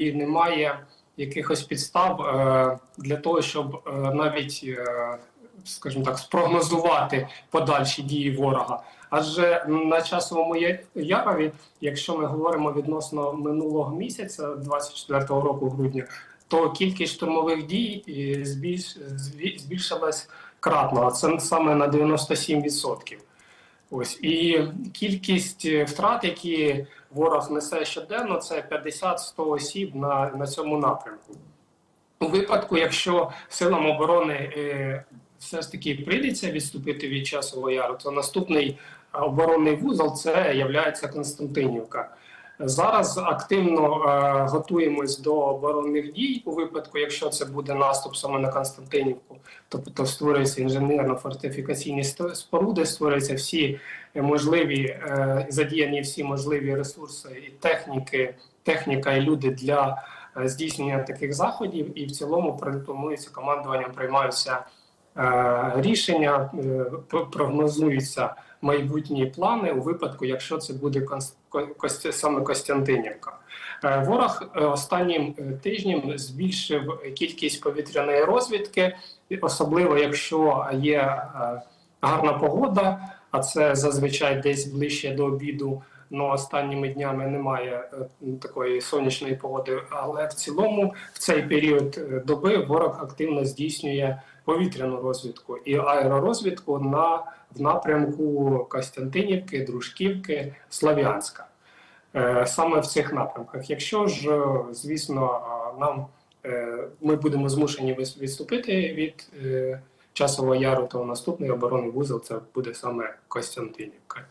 і немає якихось підстав е, для того, щоб е, навіть, е, скажімо так, спрогнозувати подальші дії ворога. Адже на часовому ярові, якщо ми говоримо відносно минулого місяця, 24-го року грудня, то кількість штурмових дій е, збільш, збільшилась кратно, а це саме на 97%. Ось і кількість е, втрат, які ворог несе щоденно, це 50-100 осіб на, на цьому напрямку. У випадку, якщо силам оборони е, все ж таки прийдеться відступити від часового яру, то наступний оборонний вузол це являється Константинівка. Зараз активно е, готуємось до оборонних дій у випадку, якщо це буде наступ саме на Константинівку, тобто створюються інженерно-фортифікаційні споруди, створюються всі можливі е, задіяні всі можливі ресурси і техніки, техніка і люди для е, здійснення таких заходів. І в цілому планується командуванням приймаються рішення, е, прогнозуються майбутні плани у випадку, якщо це буде саме Костянтинівка. Е, Ворог е, останнім е, тижнем збільшив кількість повітряної розвідки, особливо якщо є е, гарна погода, а це зазвичай десь ближче до обіду. Ну останніми днями немає е, такої сонячної погоди. Але в цілому в цей період е, доби ворог активно здійснює повітряну розвідку і аеророзвідку на в напрямку Костянтинівки, Дружківки, Слов'янська. Е, Саме в цих напрямках. Якщо ж, звісно, нам ми будемо змушені відступити від часового яру, то наступний оборонний вузол це буде саме Костянтинівка.